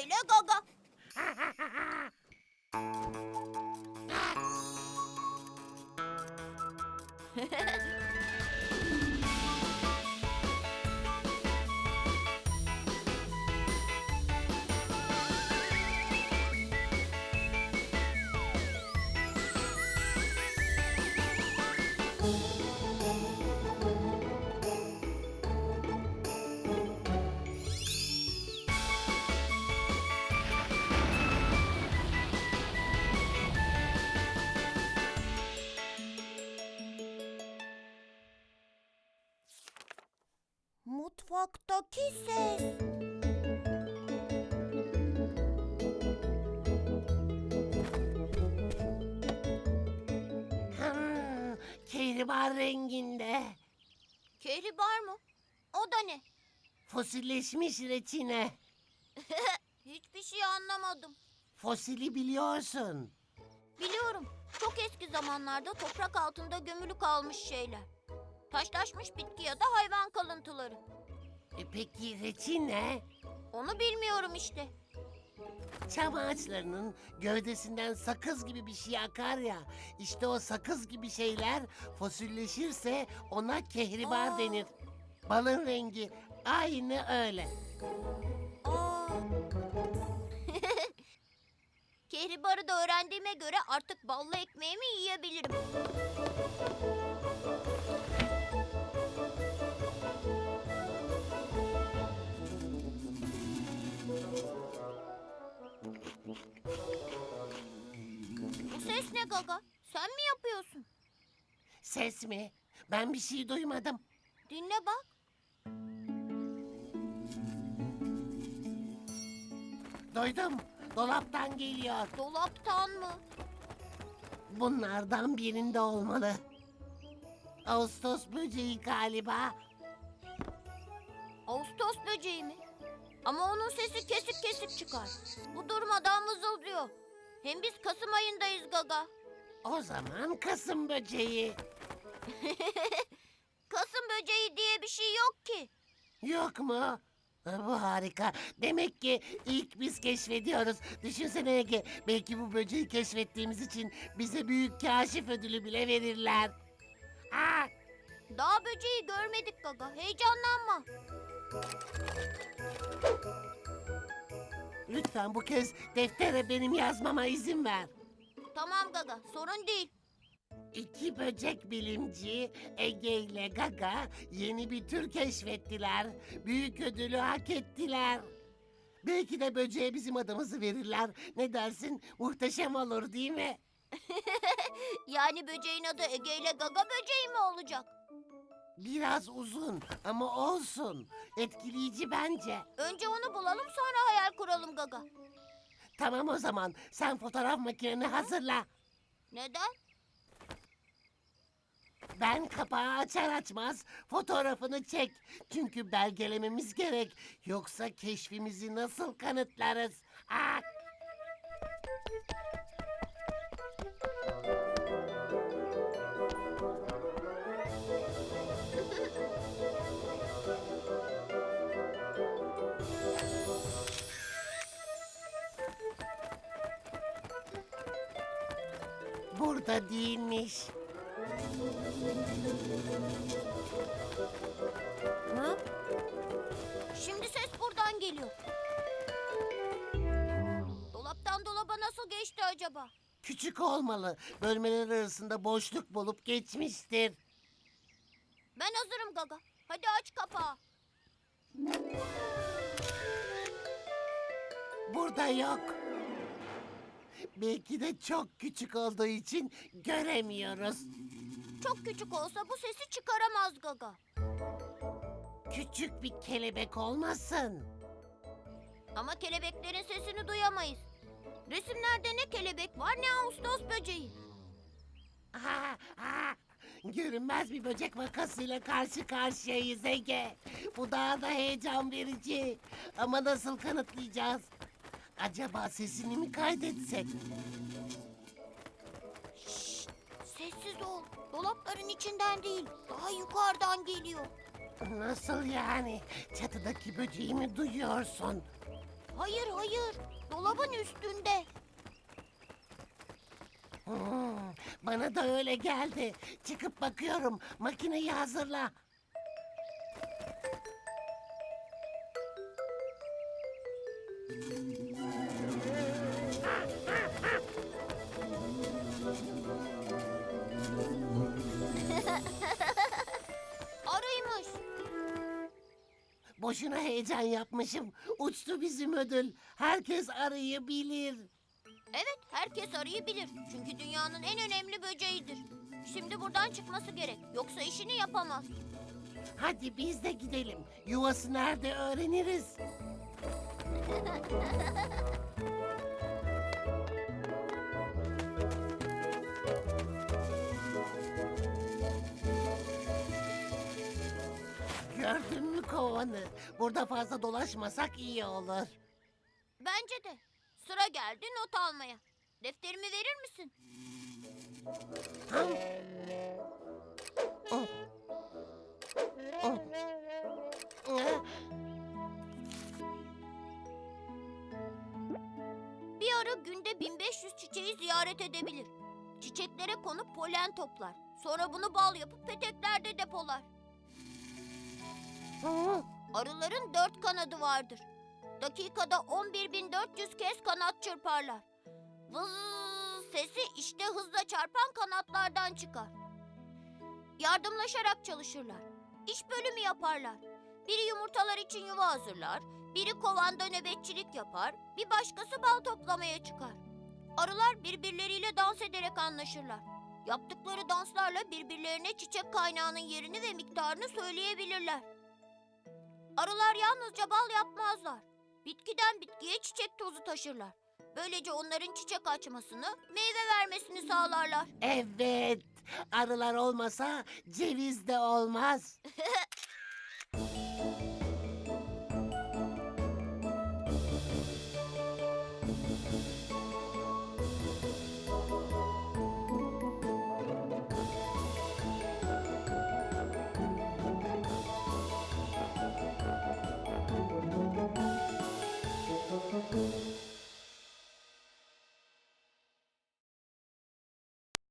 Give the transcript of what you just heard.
İle Gaga. Mutfaktaki ses. Ha, kehribar renginde. Kehribar mı? O da ne? Fosilleşmiş reçine. Hiçbir şey anlamadım. Fosili biliyorsun. Biliyorum. Çok eski zamanlarda toprak altında gömülü kalmış şeyler. Taşlaşmış bitki ya da hayvan kalıntıları. E peki reçine? Onu bilmiyorum işte. Çam ağaçlarının gövdesinden sakız gibi bir şey akar ya. İşte o sakız gibi şeyler fosilleşirse ona kehribar Aa. denir. Balın rengi aynı öyle. Aa. Kehribarı da öğrendiğime göre artık ballı ekmeğimi yiyebilirim. Gaga? Sen mi yapıyorsun? Ses mi? Ben bir şey duymadım. Dinle bak. Duydum. Dolaptan geliyor. Dolaptan mı? Bunlardan birinde olmalı. Ağustos böceği galiba. Ağustos böceği mi? Ama onun sesi kesik kesik çıkar. Bu durmadan vızıldıyor. Hem biz Kasım ayındayız Gaga. O zaman Kasım böceği. Kasım böceği diye bir şey yok ki. Yok mu? Bu harika. Demek ki ilk biz keşfediyoruz. Düşünsene Ege. Belki bu böceği keşfettiğimiz için bize büyük kaşif ödülü bile verirler. Ha, Daha böceği görmedik Gaga. Heyecanlanma. lütfen bu kez deftere benim yazmama izin ver. Tamam Gaga, sorun değil. İki böcek bilimci Ege ile Gaga yeni bir tür keşfettiler. Büyük ödülü hak ettiler. Belki de böceğe bizim adımızı verirler. Ne dersin? Muhteşem olur değil mi? Yani böceğin adı Ege ile Gaga böceği mi olacak? Biraz uzun ama olsun. Etkileyici bence. Önce onu bulalım sonra hayal kuralım Gaga. Tamam o zaman sen fotoğraf makineni hazırla. Neden? Ben kapağı açar açmaz fotoğrafını çek. Çünkü belgelememiz gerek. Yoksa keşfimizi nasıl kanıtlarız? Ah! Burada değilmiş. Hı? Şimdi ses buradan geliyor. Dolaptan dolaba nasıl geçti acaba? Küçük olmalı. Bölmeler arasında boşluk bulup geçmiştir. Ben hazırım Gaga. Hadi aç kapağı. Burada yok. Belki de çok küçük olduğu için göremiyoruz. Çok küçük olsa bu sesi çıkaramaz Gaga. Küçük bir kelebek olmasın. Ama kelebeklerin sesini duyamayız. Resimlerde ne kelebek var ne Ağustos böceği. Ha, ha. Görünmez bir böcek vakasıyla karşı karşıyayız Ege. Bu daha da heyecan verici. Ama nasıl kanıtlayacağız? Acaba sesini mi kaydetsek? Şşt, sessiz ol. Dolapların içinden değil, daha yukarıdan geliyor. Nasıl yani? Çatıdaki böceği mi duyuyorsun? Hayır hayır. Dolabın üstünde. Hmm, bana da öyle geldi. Çıkıp bakıyorum. Makineyi hazırla. Arıymış. Boşuna heyecan yapmışım. Uçtu bizim ödül. Herkes arıyı bilir. Evet, herkes arıyı bilir. Çünkü dünyanın en önemli böceğidir. Şimdi buradan çıkması gerek. Yoksa işini yapamaz. Hadi biz de gidelim. Yuvası nerede öğreniriz. Gördün mü kovanı? Burada fazla dolaşmasak iyi olur. Bence de. Sıra geldi not almaya. Defterimi verir misin? Oh. Oh. Ah. Bir arı günde 1500 çiçeği ziyaret edebilir. Çiçeklere konup polen toplar. Sonra bunu bal yapıp peteklerde depolar. Arıların dört kanadı vardır. Dakikada 11.400 kez kanat çırparlar. Vız sesi işte hızla çarpan kanatlardan çıkar. Yardımlaşarak çalışırlar. İş bölümü yaparlar. Biri yumurtalar için yuva hazırlar, biri kovanda nöbetçilik yapar, bir başkası bal toplamaya çıkar. Arılar birbirleriyle dans ederek anlaşırlar. Yaptıkları danslarla birbirlerine çiçek kaynağının yerini ve miktarını söyleyebilirler. Arılar yalnızca bal yapmazlar. Bitkiden bitkiye çiçek tozu taşırlar. Böylece onların çiçek açmasını, meyve vermesini sağlarlar. Evet. Arılar olmasa ceviz de olmaz.